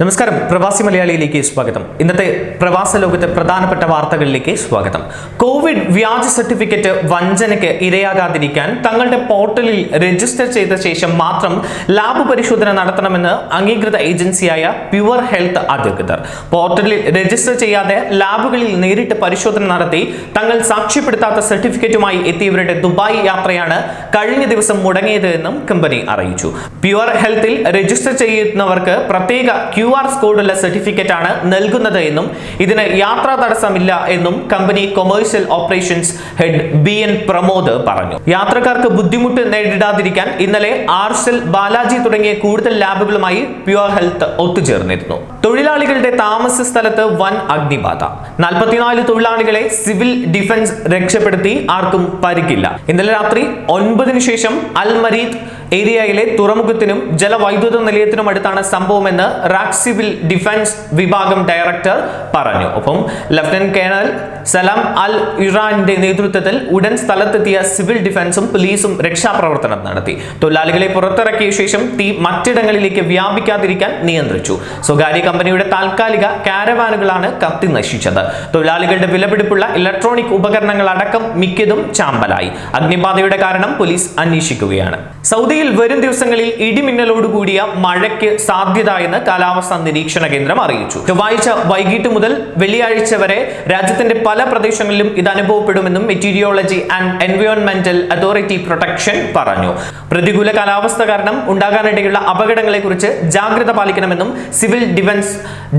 നമസ്കാരം. പ്രവാസി മലയാളിയിലേക്ക് സ്വാഗതം. ഇന്നത്തെ പ്രവാസ ലോകത്തെ പ്രധാനപ്പെട്ട വാർത്തകളിലേക്ക് സ്വാഗതം. കോവിഡ് വ്യാജ സർട്ടിഫിക്കറ്റ് വഞ്ചനയ്ക്ക് ഇരയാകാതിരിക്കാൻ തങ്ങളുടെ പോർട്ടലിൽ രജിസ്റ്റർ ചെയ്ത ശേഷം മാത്രം ലാബ് പരിശോധന നടത്തണമെന്ന് അംഗീകൃത ഏജൻസിയായ പ്യുവർ ഹെൽത്ത് അധികൃതർ. പോർട്ടലിൽ രജിസ്റ്റർ ചെയ്യാതെ ലാബുകളിൽ നേരിട്ട് പരിശോധന നടത്തി തങ്ങൾ സാക്ഷ്യപ്പെടുത്താത്ത സർട്ടിഫിക്കറ്റുമായി എത്തിയവരുടെ ദുബായ് യാത്രയാണ് കഴിഞ്ഞ ദിവസം മുടങ്ങിയത് എന്നും കമ്പനി അറിയിച്ചു. പ്യുവർ ഹെൽത്തിൽ രജിസ്റ്റർ ചെയ്യുന്നവർക്ക് പ്രത്യേക ക്യു ആർ കോഡുള്ള സർട്ടിഫിക്കറ്റ് ആണ് നൽകുന്നത് എന്നും ഇതിന് യാത്രാ തടസ്സമില്ല എന്നും company commercial operations head B N Pramod പറഞ്ഞു. യാത്രക്കാർക്ക് ബുദ്ധിമുട്ട് നേരിടാതിരിക്കാൻ ഇന്നലെ ആർസെൽ ബാലാജി തുടങ്ങിയ കൂടുതൽ ലാബുകളുമായി പ്യുവർ ഹെൽത്ത് ഒത്തുചേർന്നിരുന്നു. തൊഴിലാളികളുടെ താമസ സ്ഥലത്ത് വൻ അഗ്നിബാധ. നാൽപ്പത്തിനാല് തൊഴിലാളികളെ സിവിൽ ഡിഫൻസ് രക്ഷപ്പെടുത്തി ആർക്കും പരിക്കില്ല. ഇന്നലെ രാത്രി ഒൻപതിനു ശേഷം അൽ മരീദ് ഏരിയയിലെ തുറമുഖത്തിനും ജലവൈദ്യുത നിലയത്തിനും അടുത്താണ് സംഭവമെന്ന് റാക് സിവിൽ ഡിഫൻസ് വിഭാഗം ഡയറക്ടർ പറഞ്ഞു. ഒപ്പം ലഫ്റ്റനന്റ് കേണൽ സലാം അൽ ഇറാന്റെ നേതൃത്വത്തിൽ ഉടൻ സ്ഥലത്തെത്തിയ സിവിൽ ഡിഫൻസും പോലീസും രക്ഷാപ്രവർത്തനം നടത്തി. തൊഴിലാളികളെ പുറത്തിറക്കിയ ശേഷം തീ മറ്റിടങ്ങളിലേക്ക് വ്യാപിക്കാതിരിക്കാൻ നിയന്ത്രിച്ചു. സ്വകാര്യ കമ്പനിയുടെ താൽക്കാലിക കാരവാനുകളാണ് കത്തി നശിച്ചത്. തൊഴിലാളികളുടെ വിലപിടിപ്പുള്ള ഇലക്ട്രോണിക് ഉപകരണങ്ങൾ അടക്കം മിക്കതും ചാമ്പലായി. അഗ്നിബാധയുടെ കാരണം പോലീസ് അന്വേഷിക്കുകയാണ്. സൗദിയിൽ വരും ദിവസങ്ങളിൽ ഇടിമിന്നലോട് കൂടിയ മഴയ്ക്ക് സാധ്യത എന്ന് കാലാവസ്ഥാ നിരീക്ഷണ കേന്ദ്രം അറിയിച്ചു. ചൊവ്വാഴ്ച വൈകിട്ട് മുതൽ വെള്ളിയാഴ്ച വരെ രാജ്യത്തിന്റെ പല പ്രദേശങ്ങളിലും ഇത് അനുഭവപ്പെടുമെന്നും മെറ്റീരിയോളജി ആൻഡ് എൻവയോൺമെന്റൽ അതോറിറ്റി പ്രൊട്ടക്ഷൻ പറഞ്ഞു. പ്രതികൂല കാലാവസ്ഥ കാരണം ഉണ്ടാകാനിടയുള്ള അപകടങ്ങളെ കുറിച്ച് ജാഗ്രത പാലിക്കണമെന്നും സിവിൽ ഡിഫൻസ്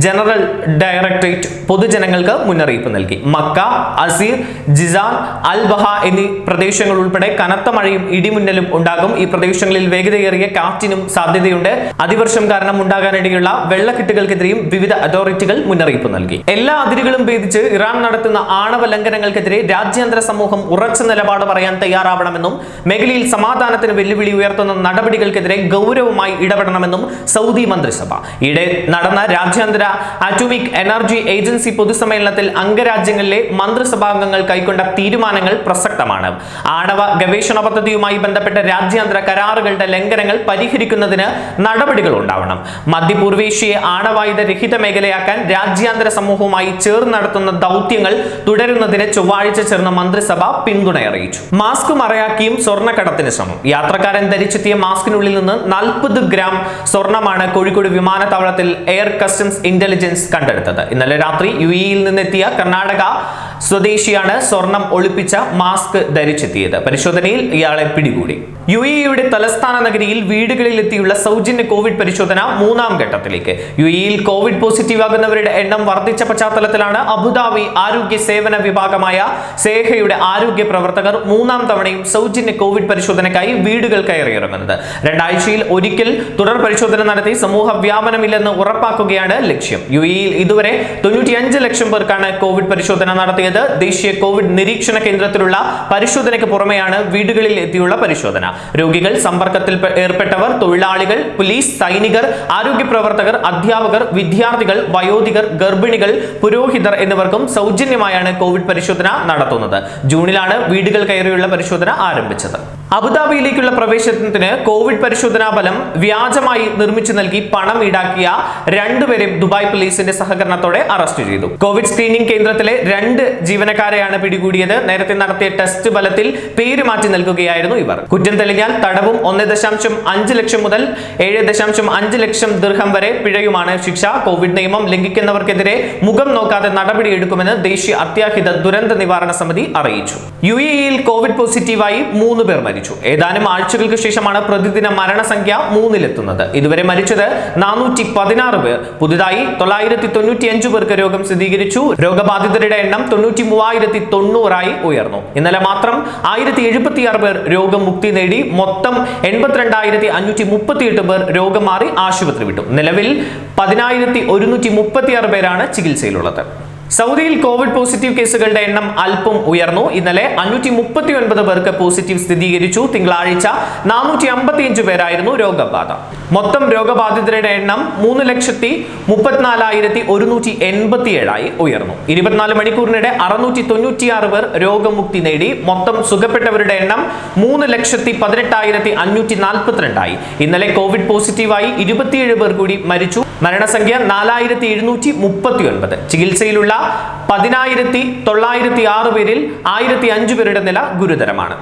ജനറൽ ഡയറക്ടറേറ്റ് പൊതുജനങ്ങൾക്ക് മുന്നറിയിപ്പ് നൽകി. മക്ക അസീർ ജിസാൻ അൽബഹ എന്നീ പ്രദേശങ്ങൾ ഉൾപ്പെടെ കനത്ത മഴയും ഇടിമിന്നലും ഉണ്ടാകും ഈ പ്രദേശങ്ങളിൽ വേഗതയേറിയ കാറ്റിനും സാധ്യതയുണ്ട്. അതിവർഷം കാരണം ഉണ്ടാകാനിടയുള്ള വെള്ളക്കെട്ടുകൾക്കെതിരെയും വിവിധ അതോറിറ്റികൾ മുന്നറിയിപ്പ് നൽകി. എല്ലാ അതിരുകളും ഭേദിച്ച് ഇറാൻ നടത്തുന്ന ആണവ ലംഘനങ്ങൾക്കെതിരെ രാജ്യാന്തര സമൂഹം ഉറച്ച നിലപാട് പറയാൻ തയ്യാറാവണമെന്നും മേഖലയിൽ സമാധാനത്തിന് വെല്ലുവിളി ഉയർത്തുന്ന നടപടികൾക്കെതിരെ ഗൗരവമായി ഇടപെടണമെന്നും സൗദി മന്ത്രിസഭ. ഈയിടെ നടന്ന രാജ്യാന്തര അറ്റോമിക് എനർജി ഏജൻസി പൊതുസമ്മേളനത്തിൽ അംഗരാജ്യങ്ങളിലെ മന്ത്രിസഭാംഗങ്ങൾ കൈക്കൊണ്ട തീരുമാനങ്ങൾ പ്രസക്തമാണ്. ആണവ ഗവേഷണ പദ്ധതിയുമായി ബന്ധപ്പെട്ട രാജ്യാന്തര കരാറുകളുടെ ലംഘനങ്ങൾ പരിഹരിക്കുന്നതിന് നടപടികൾ ഉണ്ടാവണം. മധ്യപൂർവേഷ്യയെ ആണവായുധ രഹിത മേഖലയാക്കാൻ രാജ്യാന്തര സമൂഹവുമായി ചേർന്ന് നടത്തുന്ന ദൗത്യങ്ങൾ തുടരുന്നതിന് ചൊവ്വാഴ്ച ചേർന്ന മന്ത്രിസഭ പിന്തുണ അറിയിച്ചു. മാസ്ക് മറയാക്കിയും സ്വർണക്കടത്തിന് ശ്രമം. യാത്രക്കാരൻ ധരിച്ചെത്തിയ മാസ്കിനുള്ളിൽ നിന്ന് നാൽപ്പത് ഗ്രാം സ്വർണമാണ് കോഴിക്കോട് വിമാനത്താവളത്തിൽ എയർ കസ്റ്റംസ് ഇന്റലിജൻസ് കണ്ടെടുത്തത്. ഇന്നലെ രാത്രി യു ഇയിൽ നിന്നെത്തിയ കർണാടക സ്വദേശിയാണ് സ്വർണം ഒളിപ്പിച്ച മാസ്ക് ധരിച്ചെത്തിയത്. പരിശോധനയിൽ ഇയാളെ പിടികൂടി. യു എയുടെ തലസ്ഥാന നഗരിയിൽ വീടുകളിൽ എത്തിയുള്ള സൗജന്യ കോവിഡ് പരിശോധന മൂന്നാം ഘട്ടത്തിലേക്ക്. യു എയിൽ കോവിഡ് പോസിറ്റീവ് ആകുന്നവരുടെ എണ്ണം വർദ്ധിച്ച പശ്ചാത്തലത്തിലാണ് അബുദാബി ആരോഗ്യ സേവന വിഭാഗമായ സേഹയുടെ ആരോഗ്യ പ്രവർത്തകർ മൂന്നാം തവണയും സൗജന്യ കോവിഡ് പരിശോധനയ്ക്കായി വീടുകൾ കയറിയിറങ്ങുന്നത്. രണ്ടാഴ്ചയിൽ ഒരിക്കൽ തുടർ പരിശോധന നടത്തി സമൂഹ വ്യാപനമില്ലെന്ന് ഉറപ്പാക്കുകയാണ് ലക്ഷ്യം. യു ഇതുവരെ തൊണ്ണൂറ്റിയഞ്ച് ലക്ഷം പേർക്കാണ് കോവിഡ് പരിശോധന നടത്തിയത്. ദേശീയ കോവിഡ് നിരീക്ഷണ കേന്ദ്രത്തിലുള്ള പരിശോധനയ്ക്ക് പുറമെയാണ് വീടുകളിൽ എത്തിയുള്ള പരിശോധന. രോഗികൾ സമ്പർക്കത്തിൽ ഏർപ്പെട്ടവർ തൊഴിലാളികൾ പോലീസ് സൈനികർ ആരോഗ്യ പ്രവർത്തകർ അധ്യാപകർ വിദ്യാർത്ഥികൾ വയോധികർ ഗർഭിണികൾ പുരോഹിതർ എന്നിവർക്കും സൗജന്യമായാണ് കോവിഡ് പരിശോധന നടത്തുന്നത്. ജൂണിലാണ് വീടുകൾ കയറിയുള്ള പരിശോധന ആരംഭിച്ചത്. അബുദാബിയിലേക്കുള്ള പ്രവേശനത്തിന് കോവിഡ് പരിശോധനാ ഫലം വ്യാജമായി നിർമ്മിച്ചു നൽകി പണം ഈടാക്കിയ രണ്ടുപേരെ ദുബായ് പോലീസിന്റെ സഹകരണത്തോടെ അറസ്റ്റ് ചെയ്തു. കോവിഡ് സ്ക്രീനിംഗ് കേന്ദ്രത്തിലെ രണ്ട് ജീവനക്കാരെയാണ് പിടികൂടിയത്. നേരത്തെ നടത്തിയ ടെസ്റ്റ് ഫലത്തിൽ പേര് മാറ്റി നൽകുകയായിരുന്നു ഇവർ. കുറ്റം തെളിഞ്ഞാൽ തടവും ഒന്ന് ദശാംശം അഞ്ച് ലക്ഷം മുതൽ ഏഴ് ദശാംശം അഞ്ച് ലക്ഷം ദീർഘം വരെ പിഴയുമാണ് ശിക്ഷ. കോവിഡ് നിയമം ലംഘിക്കുന്നവർക്കെതിരെ മുഖം നോക്കാതെ നടപടിയെടുക്കുമെന്ന് ദേശീയ അത്യാഹിത ദുരന്ത നിവാരണ സമിതി അറിയിച്ചു. യു എയിൽ കോവിഡ് പോസിറ്റീവായി മൂന്ന് പേർ മരിച്ചു. ഏതാനും ആഴ്ചകൾക്ക് ശേഷമാണ് പ്രതിദിന മരണസംഖ്യ മൂന്നിലെത്തുന്നത്. ഇതുവരെ മരിച്ചത് നാനൂറ്റി പതിനാറ് പേർ. പുതുതായി തൊള്ളായിരത്തി തൊണ്ണൂറ്റി അഞ്ച് പേർക്ക് രോഗം സ്ഥിരീകരിച്ചു. രോഗബാധിതരുടെ എണ്ണം തൊണ്ണൂറ്റി മൂവായിരത്തി തൊണ്ണൂറായി ഉയർന്നു. ഇന്നലെ മാത്രം ആയിരത്തി എഴുപത്തിയാറ് പേർ രോഗമുക്തി നേടി. മൊത്തം എൺപത്തിരണ്ടായിരത്തി അഞ്ഞൂറ്റി മുപ്പത്തിയെട്ട് പേർ രോഗം മാറി ആശുപത്രി വിട്ടു. നിലവിൽ പതിനായിരത്തി ഒരുന്നൂറ്റി മുപ്പത്തിയാറ് പേരാണ് ചികിത്സയിലുള്ളത്. സൗദിയിൽ കോവിഡ് പോസിറ്റീവ് കേസുകളുടെ എണ്ണം അല്പം ഉയർന്നു. ഇന്നലെ അഞ്ഞൂറ്റി മുപ്പത്തി ഒൻപത് പേർക്ക് പോസിറ്റീവ് സ്ഥിരീകരിച്ചു. തിങ്കളാഴ്ച നാനൂറ്റി അമ്പത്തിയഞ്ച് പേരായിരുന്നു രോഗബാധ. മൊത്തം രോഗബാധിതരുടെ എണ്ണം മൂന്ന് ലക്ഷത്തി മുപ്പത്തിനാലായിരത്തി ഒരുന്നൂറ്റി എൺപത്തി ഏഴായി ഉയർന്നു. ഇരുപത്തിനാല് മണിക്കൂറിനിടെ അറുന്നൂറ്റി തൊണ്ണൂറ്റിയാറ് പേർ രോഗമുക്തി നേടി. മൊത്തം സുഖപ്പെട്ടവരുടെ എണ്ണം മൂന്ന് ലക്ഷത്തി പതിനെട്ടായിരത്തി അഞ്ഞൂറ്റി നാൽപ്പത്തിരണ്ടായി ഇന്നലെ കോവിഡ് പോസിറ്റീവായി ഇരുപത്തിയേഴ് പേർ കൂടി മരിച്ചു. മരണസംഖ്യ നാലായിരത്തി എഴുന്നൂറ്റി മുപ്പത്തി ഒൻപത് ചികിത്സയിലുള്ള പതിനായിരത്തി തൊള്ളായിരത്തി ആറ് പേരിൽ ആയിരത്തി അഞ്ചു പേരുടെ നില ഗുരുതരമാണ്.